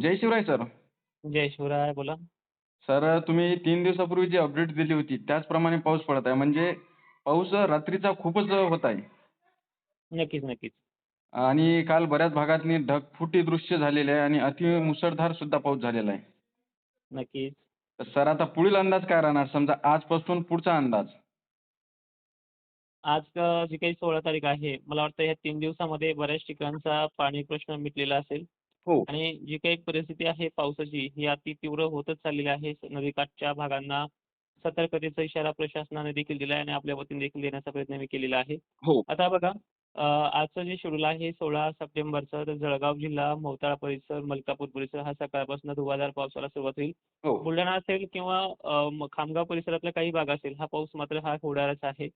जय Shivray sir. जय शिवराय बोला. Sir तुम्ही तीन दिवसापूर्वी जी अपडेट दिली होती त्याचप्रमाणे पाऊस पडत आहे. म्हणजे पाऊस रात्रीचा खूपच होत आहे. नक्कीच नक्कीच. आणि काल बऱ्याच भागातनी ढगफुटी दृश्य झालेले आहे आणि अति मुसळधार सुद्धा पाऊस झालेला आहे. नक्कीच. तर सर आता पुढील अंदाज काय राहणार? समजा आजपासून पुढचा अंदाज. आज जी काही सोळा तारीख आहे मला वाटतं ह्या तीन दिवसामध्ये बऱ्याच ठिकाणचा पाणी प्रश्न मिटलेला असेल. हो. आणि जी काही परिस्थिती आहे पावसाची ही अति तीव्र होतच चाललेली आहे. नदीकाठच्या भागांना सतर्कतेचा इशारा प्रशासनाने देखील दिला आहे आणि आपल्या वतीने देखील देण्याचा प्रयत्न मी केलेला आहे. हो. आता बघा अ, आजचं जे शेड्यूल आहे सोळा सप्टेंबरचं तर जळगाव जिल्हा मोताळा परिसर मलकापूर परिसर हा सकाळपासून धुवाधार पावसाला सुरुवात होईल. हो. बुलढाणा असेल किंवा अ, म- खामगाव परिसरातला काही भाग असेल हा पाऊस मात्र हा होणारच आहे.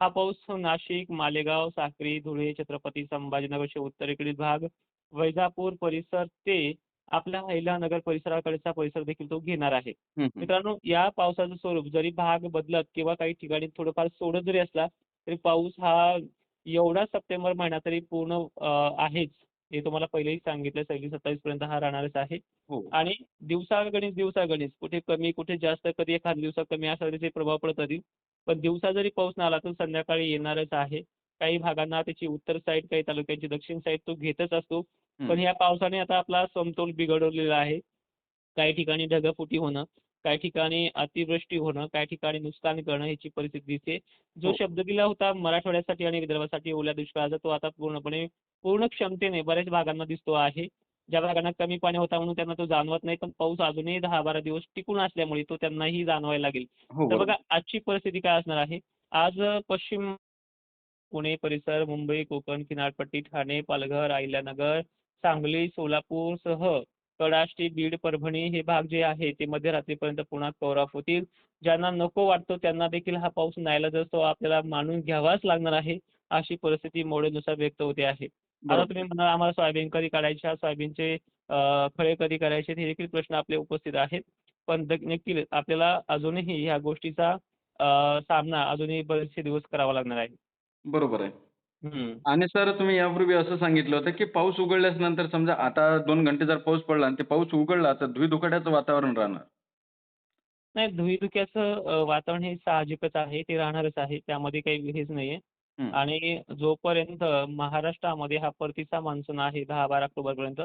हा पाऊस नाशिक मालेगाव साक्री धुळे छत्रपती संभाजीनगरचे उत्तरेकडील भाग वैजापूर परिसर ते आपल्या अहिल्यानगर परिसराकडचा परिसर देखील तो घेणार आहे. मित्रांनो या पावसाचं स्वरूप जरी भाग बदलत किंवा काही ठिकाणी थोडंफार सोडत जरी असला तरी पाऊस हा एवढा सप्टेंबर महिना तरी पूर्ण आहेच हे तुम्हाला पहिलेही सांगितलं सव्वीस सत्तावीस पर्यंत हा राहणारच आहे. हो. आणि दिवसागणिक दिवसागणिक कुठे कमी कुठे जास्त कधी एखाद दिवसात कमी असा त्याचे प्रभाव पडत राहतील पण दिवसा जरी पाऊस नाही आला तर संध्याकाळी येणारच आहे. काही भागांना त्याची उत्तर साईड काही तालुक्यांची दक्षिण साईड तो घेतच असतो. पण ह्या पावसाने आता आपला समतोल बिघडवलेला आहे. काही ठिकाणी ढगफुटी होणं काही ठिकाणी अतिवृष्टी होणं काही ठिकाणी नुकसान करणं ह्याची परिस्थिती दिसते. जो हो. शब्द दिला होता मराठवाड्यासाठी आणि विदर्भासाठी ओल्या दुष्काळाचा तो आता पूर्णपणे पूर्ण क्षमतेने बऱ्याच भागांना दिसतो आहे. ज्या भागांना कमी पाणी होता म्हणून त्यांना तो जाणवत नाही पण पाऊस अजूनही दहा बारा दिवस टिकून असल्यामुळे तो त्यांनाही जाणवायला लागेल. हो तर. बघा आजची परिस्थिती काय असणार आहे? आज पश्चिम पुणे परिसर मुंबई कोकण किनारपट्टी ठाणे पालघर अहिल्यानगर सांगली सोलापूरसह कडाष्टी बीड परभणी हे भाग जे आहे ते मध्यरात्रीपर्यंत पुन्हा ऑफ होतील. ज्यांना नको वाटतो त्यांना देखील हा पाऊस नाईलाज असतो आपल्याला मानून घ्यावाच लागणार आहे अशी परिस्थिती मोडेनुसार व्यक्त होते आहे. आता. तुम्ही म्हणाल आम्हाला सोयाबीन कधी काढायच्या सोयाबीनचे फळे कधी करायचे हे देखील प्रश्न आपले उपस्थित आहेत. पण नक्की आपल्याला अजूनही ह्या गोष्टीचा अ, सामना अजूनही बरेचसे दिवस करावा लागणार आहे. बरोबर आहे. आणि सर तुम्ही यापूर्वी असं सांगितलं होतं की पाऊस उघडल्यास नंतर समजा आता दोन घंटे जर पाऊस पडला आणि ते पाऊस उघडला तर धुईधुकाट्याचं वातावरण राहणार नाही धुईधुक्याचं अ, वातावरण हे साहजिकच आहे ते राहणारच आहे त्यामध्ये काही हेच नाहीये. आणि जोपर्यंत महाराष्ट्रामध्ये हा परतीचा मान्सून आहे दहा बारा ऑक्टोबरपर्यंत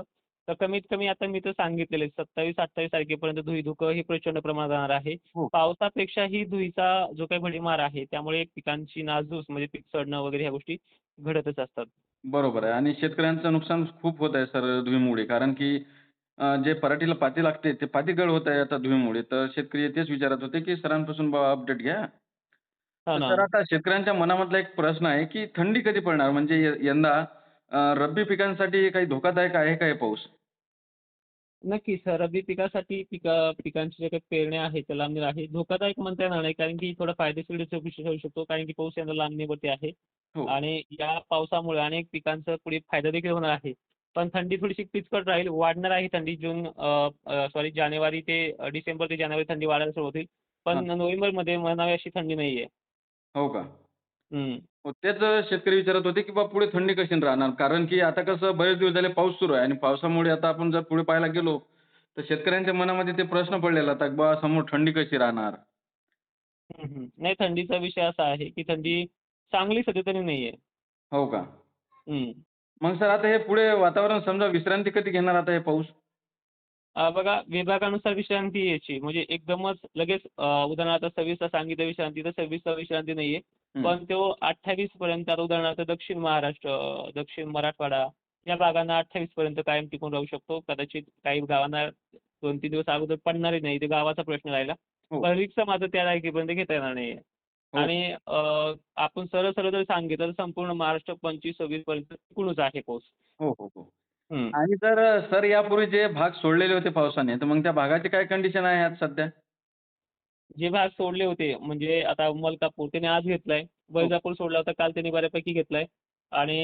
तर कमीत कमी आता मी तर सांगितलेले सत्तावीस अठ्ठावीस तारखेपर्यंत धुईधुकं हे प्रचंड प्रमाणात राहणार आहे. हो. पावसापेक्षाही धुईचा जो काही भडीमार आहे त्यामुळे पिकांची नासधूस म्हणजे पीक सडणं वगैरे ह्या गोष्टी घडतच असतात. बरोबर आहे. आणि शेतकऱ्यांचं नुकसान खूप होत आहे सर धुळीमुळे कारण की जे पराठीला पाती लागते ते पाती गळ होत आहे आता धुळीमुळे तर शेतकरी तेच विचारत होते की सरांपासून बा अपडेट घ्या. हा तर आता शेतकऱ्यांच्या मनामधला एक प्रश्न आहे की थंडी कधी पडणार? म्हणजे यंदा रब्बी पिकांसाठी काही धोकादायक आहे का हे पाऊस? नक्कीच. रब्बी पिकासाठी पिका पिकांची जे काही पेरण्या आहेत त्या लांबणीवर आहे. धोकादायक म्हणता येणार नाही कारण की थोडा फायदेशीर चौकशी होऊ शकतो कारण की पाऊस यंदा लांबणीवरती आहे. हो. आणि या पावसामुळे अनेक पिकांचा पुढे फायदा देखील होणार आहे. पण थंडी थोडीशी किचकट राहील वाढणार आहे थंडी. जून सॉरी जानेवारी ते डिसेंबर ते जानेवारी थंडी वाढायला सुरू होतील पण नोव्हेंबरमध्ये म्हणावी अशी थंडी नाही आहे हो का? हम्म. हो तेच शेतकरी विचारत होते की बा पुढे थंडी कशी राहणार कारण की आता कसं बरेच दिवस झाले पाऊस सुरू आहे आणि पावसामुळे आता आपण जर पुढे पाहायला गेलो तर शेतकऱ्यांच्या मनामध्ये ते प्रश्न पडलेला होता की बा समोर थंडी कशी राहणार. नाही थंडीचा विषय असा आहे की थंडी चांगली सध्या तरी नाही आहे हो का हम्म. मग सर आता हे पुढे वातावरण समजा विश्रांती कधी घेणार आता हे पाऊस अ, बघा विभागानुसार विश्रांती यायची म्हणजे एकदमच लगेच अ, उदाहरणार्थ सव्वीसला सांगितलं विश्रांती तर सव्वीसला विश्रांती नाहीये हम्म. पण तो अठ्ठावीस पर्यंत आता उदाहरणार्थ दक्षिण महाराष्ट्र दक्षिण मराठवाडा या भागांना अठ्ठावीस पर्यंत कायम टिकून राहू शकतो. कदाचित काही गावांना दोन तीन दिवस अगोदर पडणारही नाही. ते गावाचा प्रश्न राहिला. हो. पण रिक्षा मात्र त्या तारखेपर्यंत घेता येणार नाहीये. हो. आणि आपण सरळ सरळ जर सांगितलं तर संपूर्ण महाराष्ट्र पंचवीस सव्वीस पर्यंत टिकूनच आहे पाऊस. हो हो हो. आणि तर सर यापूर्वी जे भाग सोडलेले होते पावसाने तर मग त्या भागाची काय कंडिशन आहे आज सध्या? जे भाग सोडले होते म्हणजे आता मलकापूर त्याने आज घेतलाय. वैजापूर सोडला होता काल त्यांनी बऱ्यापैकी घेतलाय. आणि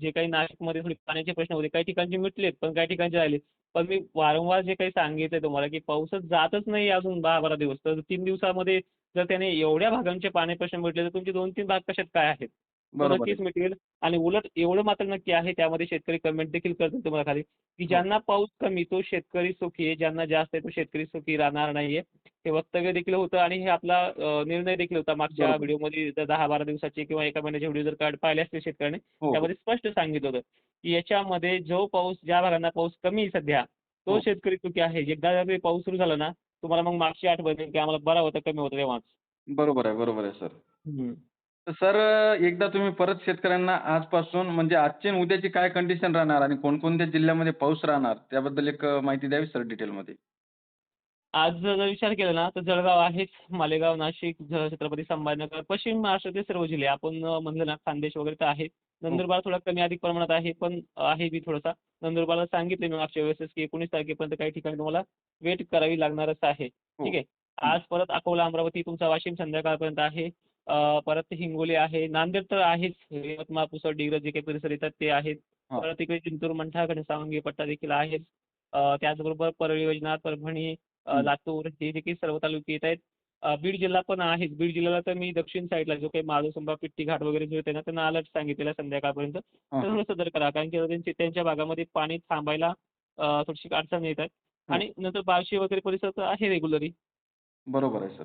जे काही नाशिकमध्ये थोडे पाण्याचे प्रश्न होते काही ठिकाणचे मिटलेत पण काही ठिकाणचे राहिले पण मी वारंवार जे काही सांगितलंय तुम्हाला की पाऊसच जातच नाही अजून दहा बारा दिवस. तर तीन दिवसामध्ये जर त्याने एवढ्या भागांचे पाणी प्रश्न मिटले तर तुमचे दोन तीन भाग कशात काय आहेत? नक्कीच. मिटेल आणि उलट एवढं मात्र नक्की आहे त्यामध्ये शेतकरी कमेंट देखील करतील तुम्हाला खाली की हो. ज्यांना पाऊस कमी तो शेतकरी सुखी आहे ज्यांना जास्त आहे तो शेतकरी सुखी राहणार नाहीये हे वक्तव्य देखील होतं आणि हे आपला निर्णय देखील होता मागच्या. व्हिडिओमध्ये दहा बारा दिवसाचे किंवा एका महिन्याचे व्हिडिओ जर काढ पाहिले असतील शेतकऱ्याने हो. त्यामध्ये स्पष्ट सांगितलं होतं की याच्यामध्ये जो पाऊस ज्या भागांना पाऊस कमी आहे सध्या तो हो. शेतकरी सुखी आहे एकदा जर पाऊस सुरू झाला ना तुम्हाला मग मागची आठवण की आम्हाला बरा होता कमी होतं तेव्हाच बरोबर आहे, बरोबर आहे सर. तर सर एकदा तुम्ही परत शेतकऱ्यांना आजपासून म्हणजे आजची आणि उद्याची काय कंडिशन राहणार आणि कोणकोणत्या जिल्ह्यामध्ये पाऊस राहणार त्याबद्दल एक माहिती द्यावी सर डिटेलमध्ये. आज जर विचार केला ना तर जळगाव आहेच, मालेगाव, नाशिक, छत्रपती संभाजीनगर, पश्चिम महाराष्ट्रातील सर्व जिल्हे आपण म्हणलं ना खानदेश वगैरे तर आहे. नंदुरबार थोडा कमी अधिक प्रमाणात आहे पण आहे बी थोडासा. नंदुरबारला सांगितले मी मागच्या वेळेसच की 19 तारखेपर्यंत काही ठिकाणी तुम्हाला वेट करावी लागणारच आहे. हो. ठीक आहे. हं. आज परत अकोला, अमरावती, तुमचा वाशिम संध्याकाळपर्यंत आहे. अ, परत हिंगोली आहे. नांदेड तर आहेच. यवतमाळ, पुसद, डिग्रज जे काही परिसर येतात ते आहेत. परत इकडे जिंतूर, मंठा, घनसावंगी पट्टा देखील आहेच. अ, त्याचबरोबर परळी वैजनाथ, परभणी. लातूर हे देखील सर्व तालुके येत आहेत. बीड जिल्हा पण आहेच. बीड जिल्ह्याला तर मी दक्षिण साईडला जो काही माधवसंभा, पिट्टी घाट वगैरे जो येते ना त्यांना अलर्ट सांगितलेला आहे संध्याकाळपर्यंत. थोडं सतर्क राहा कारण की त्यांची त्यांच्या भागामध्ये पाणी थांबायला थोडीशी अडचण येत आहे. हो. आणि नंतर बार्शी वगैरे परिसर तर आहे रेग्युलरी. बरोबर आहे सर.